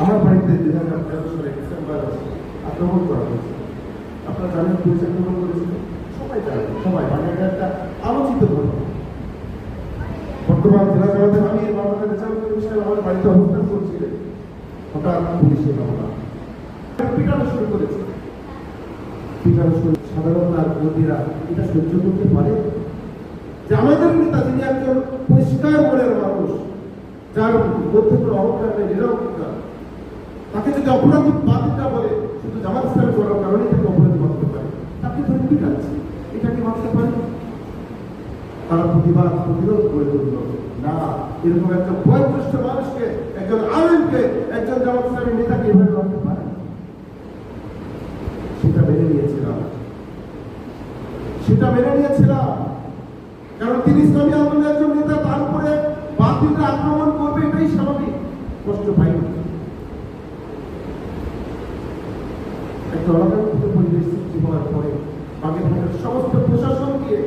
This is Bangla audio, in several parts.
আমার বাড়িতে তেরো সালে ডিসেম্বর আক্রমণ করা হয়েছে, আপনারা জানেন পুলিশ আক্রমণ করেছিল সবাই জানেন সবাই মানে এটা একটা আলোচিত বর্তমান জেলা জগতে আমি বাংলাদেশ রেজাল্ট সাহেব আমার বাড়িতে অবস্থান করছিলেন। হঠাৎ পুলিশের হামলা পিটানো শুরু করেছে। পিটানো শুরু সাধারণ নাগরিকরা এটা সহ্য করতে পারে। যে আমাদের নেতা যিনি একজন পরিষ্কার মনের মানুষ, যার মধ্যে কোনো অহংকার নেই তাকে যদি অপরাধী বাদিটা বলে শুধু জামাত ইসলামে করার কারণেই তাকে অপরাধী করতে পারে, তাকে ধরে পিটাচ্ছে এটা কি মানতে পারে? তারা প্রতিবাদ, প্রতিরোধ করে তুলল। না, এরকম একজন বয়োজ্যেষ্ঠ মানুষকে, একজন আলেমকে, একজন জামাত ইসলামের নেতাকে এভাবে করতে পারে সেটা মেনে নিয়েছিলাম। সেটা মেনে নিয়েছিলাম। কারণ তিনি ইসলামী আন্দোলনের একজন নেতা তারপরে বাতিলরা আক্রমণ করবে এটাই স্বাভাবিক কষ্ট পাইনি একটা অনাকাঙ্ক্ষিত পরিবেশ সৃষ্টি হওয়ার পরে আমি বাগেরহাটের সমস্ত প্রশাসন দিয়ে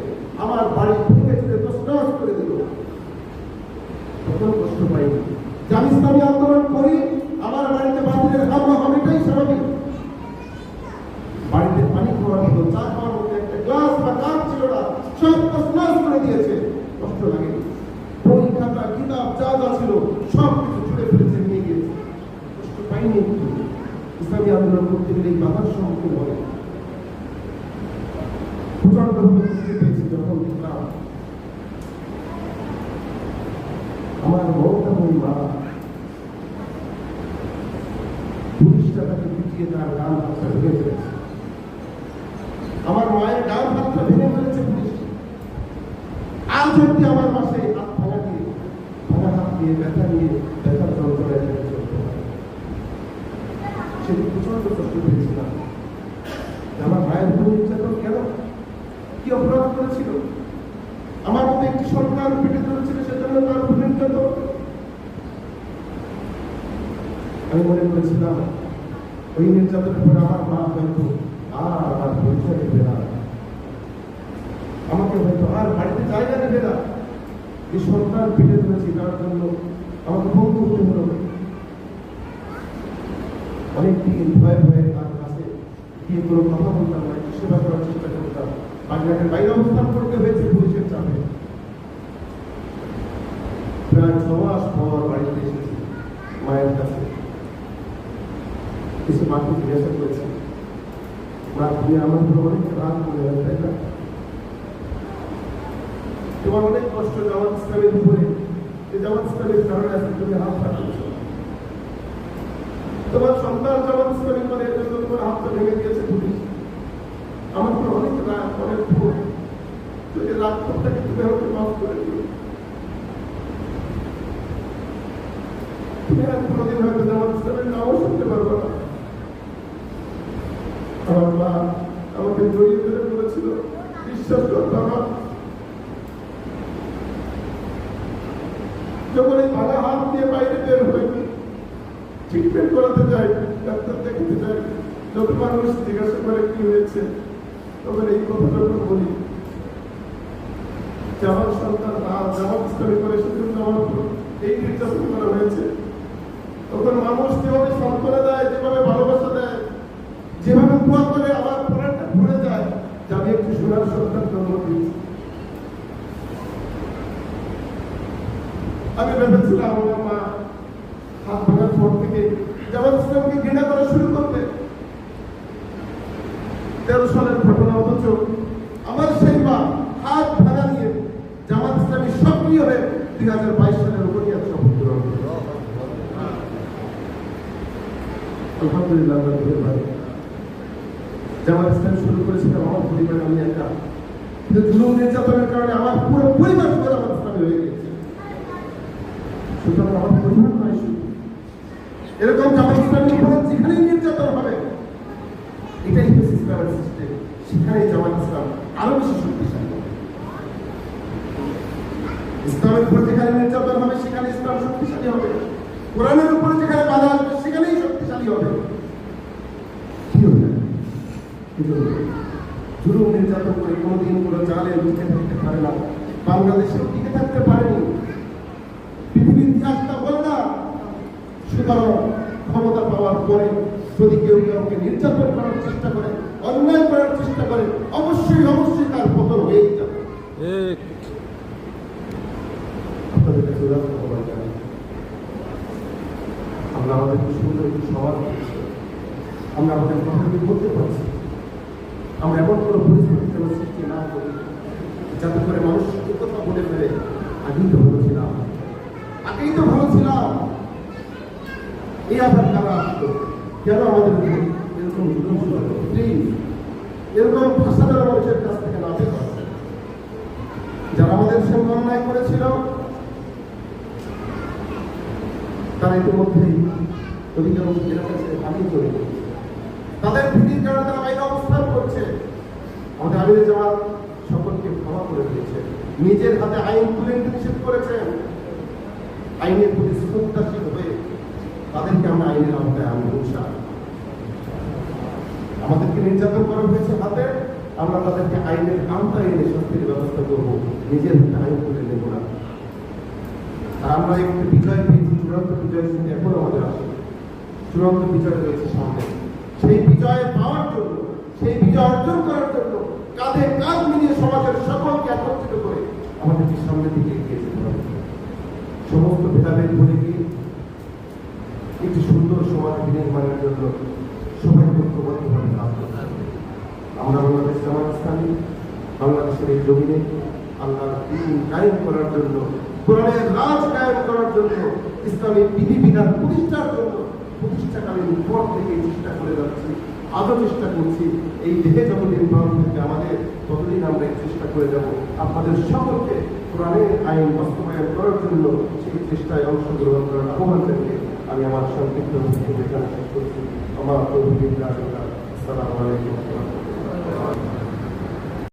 আমার বাড়ি ভেঙে চুরে তসনস করে দিল। তখন কষ্ট পাইনি। যে আমি ইসলামী আন্দোলন করি, আমার বাড়িতে বাতিলের হামলা হবে এটাই স্বাভাবিক। বাড়িতে পানি খাওয়ার মতো, চা খাওয়ার মতো একটা গ্লাস বা কাপ ছিল না, সব তসনস করে দিয়েছে। কষ্ট লাগে বই খাতা, কিতাব, যা যা ছিল, সব কিছু ছুড়ে ফেলেছে নিয়ে গিয়েছে কষ্ট পাইনি একটু ইসলামী আন্দোলন করতে গেলে এই বাধার সম্মুখীন হয় আমার মমতা বই পুলিশটা তাকে পিটিয়ে তার ডান হাতটা আমার মায়ের ডান হাতটা নির্যাতন কেন? কি অপরাধ করেছিল? আমার মতো একটি সরকার পেটে ধরেছিল সেজন্য তার উপর নির্যাতন আমি মনে করেছিলাম, ওই নির্যাতনের পরে আমার মা হয়তো আর আমার পরিচয় দেবে না। আমাকে হয়তো আর বাড়িতে জায়গা দেবে না। যে সরকার পেটে ধরেছি, তার জন্য আমাকে বন্ধু হতে হলো। অনেক দিন ভয়ে ভয়ে তার কাছে গিয়ে কোনো কথা বলতাম না, সেবা করার চেষ্টা বাগেরহাটের বাইরে অবস্থান করতে হয়েছে, পুলিশের চাপে। প্রায় ছ মাস পর বাড়িতে এসেছি, মায়ের কাছে। এসে মাকে জিজ্ঞাসা করেছি, মা, তুমি আমার উপর অনেক রাগ করে তাই না? তোমার অনেক কষ্ট, জামাত ইসলামের উপরে। জামাত ইসলামের কারণে আজকে তুমি হাত পাঠিয়েছো তোমার সন্তান জামাত ইসলামী করে এর জন্য তোমার হাতটা ভেঙে দিয়েছে পুলিশ। আমার তো অনেক অনেক ভোর যদি করতে তুমি আমাকে মাফ করে দিও যখন এই ভাঙা হাত দিয়ে বাইরে বের হয়নি ট্রিটমেন্ট করাতে যাই ডাক্তার দেখাতে যাই যত মানুষ জিজ্ঞাসা করে কি হয়েছে তখন এই কথাটা বলি। যে আমার সন্তান জামাত ইসলামী করে সেজন্য এই নির্যাতন করা হয়েছে, তখন মানুষ যেভাবে সান্ত্বনা দেয়, যেভাবে ভালোবাসা দেয়, যেভাবে দোয়া করে আমার প্রাণটা ভরে যায় যে আমি একটু সোনার সন্তান জন্ম দিয়েছি। আমি ভেবেছিলাম, আমার মা হাত ভাঙার পর থেকে জামাত ইসলামকে ঘৃণা করা শুরু করবে তেরো সালের ঘটনা অথচ আমার সেই মা হাত ভাঙা নিয়ে জামাত ইসলামী সক্রিয় হয়ে দুই হাজার বাইশ সালের উপরই এক শপথ গ্রহণ করল। আলহামদুলিল্লাহ ইসলাম শুরু করেছিলাম আমার পরিবার আমি একা কিন্তু নির্যাতনের কারণে আমার পুরো পরিবার ইসলামী হয়ে গেছে সুতরাং আমার এরকম জামাত যেখানেই নির্যাতন হবে এটাই হচ্ছে ইসলামের ইসলাম আরও বেশি শক্তিশালী ইসলামের উপর যেখানে নির্যাতন হবে, সেখানে ইসলাম শক্তিশালী হবে। কোরআনের উপরে যেখানে বাধা আসবে, সেখানেই শক্তিশালী হবে কি হবে কিন্তু জুলুম নির্যাতন করে কোনোদিন কোনো জালে টিকে থাকতে পারে না। বাংলাদেশেও টিকে থাকতে পারেনি পৃথিবীর ইতিহাসটা বলে না সুতরাং ক্ষমতা পাওয়ার পরে যদি কেউ কাউকে নির্যাতন করার চেষ্টা করে অন্যায় করার চেষ্টা করে অবশ্যই অবশ্যই তার পতন হয়েই যাবে ঠিক আপনাদের কাছে উদাহরণ খবর জানি আমরা আমাদের কি সুন্দর একটি সমাজ পেয়েছি। আমরা আমাদের কথাগুলি বলতে পারছি। আমরা এমন কোনো পরিস্থিতি যেন সৃষ্টি না করি, যাতে করে মানুষ কথা বলে ফেলে আগেই তো ভালো ছিলাম। আগেই তো ভালো ছিলাম। এই আবার কারা আসলো কেন আমাদের এরকম এরকম ভাষা দ্বারা মানুষের কাছ থেকে না যারা আমাদের সঙ্গে অন্যায় করেছিল, তারা ইতিমধ্যেই অধিকাংশ এলাকা ছেড়ে পালিয়ে চলে গেছে তাদের ভীতির কারণে তারা বাইরে অবস্থান করছে আমির জামাত সকলকে ক্ষমা করে দিয়েছে। নিজের হাতে আইন তুলে নিষেধ করেছেন আইনের প্রতি শ্রদ্ধাশীল হয়ে তাদেরকে আমরা আইনের আওতায় আনব। আমাদেরকে নির্যাতন করা হয়েছে হাতে। আমরা তাদেরকে আইনের আওতায় এনে শাস্তির ব্যবস্থা করব। নিজের হাতে আইন তুলে নেব না। আর আমরা একটি বিজয় পেয়েছি, চূড়ান্ত বিজয় কিন্তু এখন আমাদের আসে। চূড়ান্ত বিজয় রয়েছে সামনে। সেই বিজয় পাওয়ার জন্য, সেই বিজয় অর্জন করার জন্য কাঁধে কাঁধ মিলিয়ে সমাজের সকলকে একত্রিত করে আমাদেরকে সামনের দিকে এগিয়ে যেতে হবে। সমস্ত ভেদাভেদ ভুলে গিয়ে একটি সুন্দর সমাজ বিনির্মাণের জন্য সবাই ঐক্যবদ্ধভাবে কাজ করতে আমরা বাংলাদেশ জামাত বাংলাদেশের এই জমিনে আল্লাহর দিন কায়েম করার জন্য, কোরআনের রাজ কায়েম করার জন্য, ইসলামী বিধিবিধান প্রতিষ্ঠার জন্য প্রতিষ্ঠাকালীন পর থেকে চেষ্টা করে যাচ্ছি। আজও চেষ্টা করছি এই দেহে যতদিন প্রাণ থাকবে আমাদের ততদিন আমরা চেষ্টা করে যাব, আপনাদের সকলকে কোরআনের আইন বাস্তবায়ন করার জন্য সেই চেষ্টায় অংশগ্রহণ করার আহ্বান জানিয়ে আমি আমার সংক্ষিপ্ত এখানে শেষ করছি। আমার প্রভু আসসালামু আলাইকুম।